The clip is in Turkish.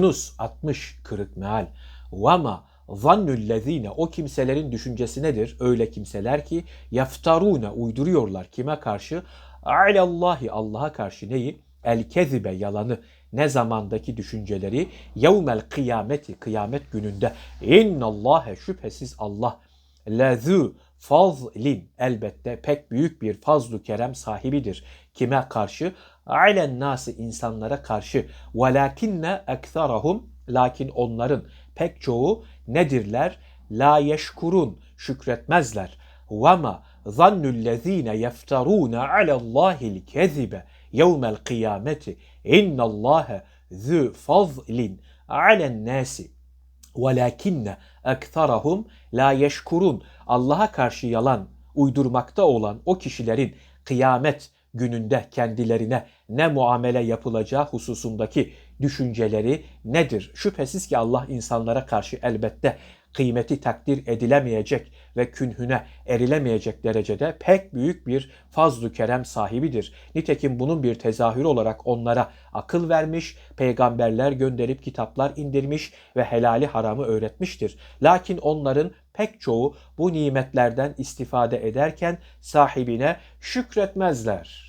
Yunus 60 kırık meal. Vama zannüllezine o kimselerin düşüncesi nedir? Öyle kimseler ki yaftarune uyduruyorlar kime karşı? Alallahi Allah'a karşı neyi? El kezibe yalanı ne zamandaki düşünceleri yevmel kıyameti kıyamet gününde innallâhe şüphesiz Allah lezû fazlin elbette pek büyük bir fazlu kerem sahibidir. Kime karşı? Alen nasi insanlara karşı. Velakinne ekserahum lakin onların pek çoğu nedirler? La yeşkurun şükretmezler. Vema zannullezine yeftaruna alallahil kezibe yevmel kıyameti innallâhe zü fazlin alen nasi velakinne ektarahum la yeşkurun Allah'a karşı yalan uydurmakta olan o kişilerin kıyamet gününde kendilerine ne muamele yapılacağı hususundaki düşünceleri nedir? Şüphesiz ki Allah insanlara karşı elbette kıymeti takdir edilemeyecek ve künhüne erilemeyecek derecede pek büyük bir fazlu kerem sahibidir. Nitekim bunun bir tezahürü olarak onlara akıl vermiş, peygamberler gönderip kitaplar indirmiş ve helali haramı öğretmiştir. Lakin onların pek çoğu bu nimetlerden istifade ederken sahibine şükretmezler.